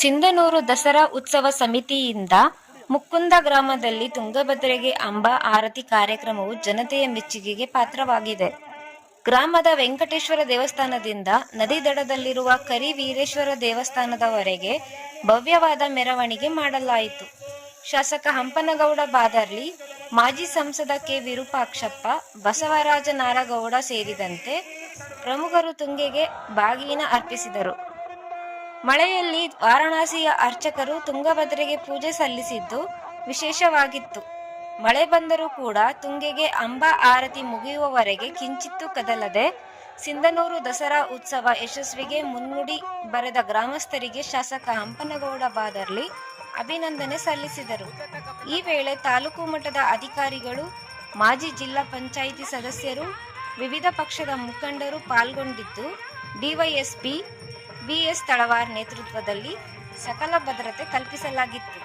ಸಿಂಧನೂರು ದಸರಾ ಉತ್ಸವ ಸಮಿತಿಯಿಂದ ಮುಕ್ಕುಂದ ಗ್ರಾಮದಲ್ಲಿ ತುಂಗಭದ್ರೆಗೆ ಅಂಬಾ ಆರತಿ ಕಾರ್ಯಕ್ರಮವು ಜನತೆಯ ಮೆಚ್ಚುಗೆಗೆ ಪಾತ್ರವಾಗಿದೆ. ಗ್ರಾಮದ ವೆಂಕಟೇಶ್ವರ ದೇವಸ್ಥಾನದಿಂದ ನದಿ ದಡದಲ್ಲಿರುವ ಕರಿವೀರೇಶ್ವರ ದೇವಸ್ಥಾನದವರೆಗೆ ಭವ್ಯವಾದ ಮೆರವಣಿಗೆ ಮಾಡಲಾಯಿತು. ಶಾಸಕ ಹಂಪನಗೌಡ ಬಾದರ್ಲಿ, ಮಾಜಿ ಸಂಸದ ಕೆ. ವಿರೂಪಾಕ್ಷಪ್ಪ, ಬಸವರಾಜ ನಾರಗೌಡ ಸೇರಿದಂತೆ ಪ್ರಮುಖರು ತುಂಗೆಗೆ ಬಾಗಿನ ಅರ್ಪಿಸಿದರು. ಮಳೆಯಲ್ಲಿ ವಾರಣಾಸಿಯ ಅರ್ಚಕರು ತುಂಗಭದ್ರೆಗೆ ಪೂಜೆ ಸಲ್ಲಿಸಿದ್ದು ವಿಶೇಷವಾಗಿತ್ತು. ಮಳೆ ಬಂದರೂ ಕೂಡ ತುಂಗೆಗೆ ಅಂಬಾ ಆರತಿ ಮುಗಿಯುವವರೆಗೆ ಕಿಂಚಿತ್ತು ಕದಲದೆ ಸಿಂಧನೂರು ದಸರಾ ಉತ್ಸವ ಯಶಸ್ವಿಗೆ ಮುನ್ನುಡಿ ಬರೆದ ಗ್ರಾಮಸ್ಥರಿಗೆ ಶಾಸಕ ಹಂಪನಗೌಡ ಬಾದರ್ಲಿ ಅಭಿನಂದನೆ ಸಲ್ಲಿಸಿದರು. ಈ ವೇಳೆ ತಾಲೂಕು ಮಟ್ಟದ ಅಧಿಕಾರಿಗಳು, ಮಾಜಿ ಜಿಲ್ಲಾ ಪಂಚಾಯಿತಿ ಸದಸ್ಯರು, ವಿವಿಧ ಪಕ್ಷದ ಮುಖಂಡರು ಪಾಲ್ಗೊಂಡಿದ್ದು ಡಿವೈಎಸ್ಪಿ ಬಿಎಸ್ ತಳವಾರ್ ನೇತೃತ್ವದಲ್ಲಿ ಸಕಲ ಭದ್ರತೆ ಕಲ್ಪಿಸಲಾಗಿತ್ತು.